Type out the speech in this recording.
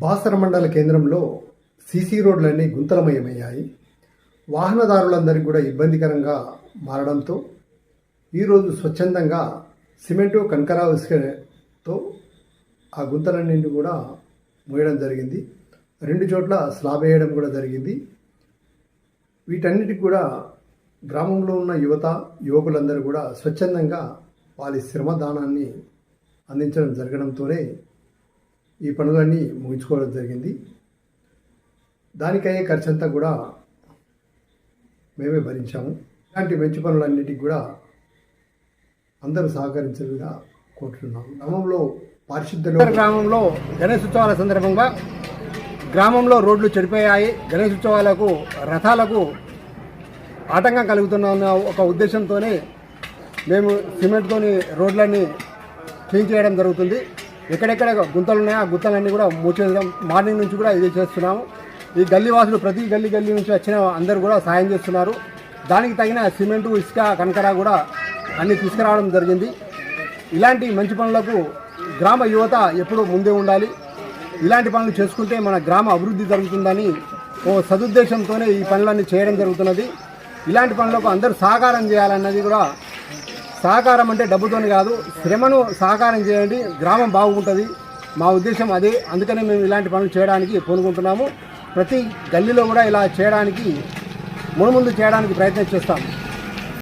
బాసర మండల కేంద్రంలో సీసీ రోడ్లన్నీ గుంతలమయమయ్యాయి. వాహనదారులందరికీ కూడా ఇబ్బందికరంగా మారడంతో ఈరోజు స్వచ్ఛందంగా సిమెంటు కంకర ఇసుకతో ఆ గుంతలన్నింటినీ కూడా మోయడం జరిగింది. రెండు చోట్ల స్లాబ్ వేయడం కూడా జరిగింది. వీటన్నిటికి కూడా గ్రామంలో ఉన్న యువత యువకులందరూ కూడా స్వచ్ఛందంగా వారి శ్రమదానాన్ని అందించడం జరగడంతోనే ఈ పనులన్నీ ముగించుకోవడం జరిగింది. దానికయ్యే ఖర్చంతా కూడా మేమే భరించాము. ఇలాంటి మంచి పనులన్నిటికి కూడా అందరూ సహకరించేలా కోరుతున్నాం గ్రామంలో పారిశుద్ధ గ్రామంలో గణేష్ ఉత్సవాల సందర్భంగా గ్రామంలో రోడ్లు చెడిపోయాయి. గణేష్ ఉత్సవాలకు రథాలకు ఆటంకం కలుగుతున్న ఒక ఉద్దేశంతోనే మేము సిమెంట్తోని రోడ్లన్నీ క్లీన్ చేయడం జరుగుతుంది. ఎక్కడెక్కడ గుంతలు ఉన్నాయో ఆ గుంతలన్నీ కూడా మూచేద్దాం మార్నింగ్ నుంచి కూడా ఇది చేస్తున్నాము. ఈ గల్లీ వాసులు ప్రతి గల్లీ గల్లీ నుంచి వచ్చిన అందరూ కూడా సాయం చేస్తున్నారు. దానికి తగిన సిమెంటు ఇసుక కనకర కూడా అన్ని తీసుకురావడం జరిగింది. ఇలాంటి మంచి పనులకు గ్రామ యువత ఎప్పుడూ ముందే ఉండాలి. ఇలాంటి పనులు చేసుకుంటే మన గ్రామ అభివృద్ధి జరుగుతుందని ఓ సదుద్దేశంతోనే ఈ పనులన్నీ చేయడం జరుగుతున్నది. ఇలాంటి పనులకు అందరూ సహకారం చేయాలన్నది కూడా సహకారం అంటే డబ్బుతోని కాదు శ్రమను సహకారం చేయండి గ్రామం బాగుంటుంది. మా ఉద్దేశం అదే అందుకనే మేము ఇలాంటి పనులు చేయడానికి పూనుకుంటున్నాము. ప్రతి గల్లీలో కూడా ఇలా చేయడానికి మునుముందు చేయడానికి ప్రయత్నం చేస్తాము.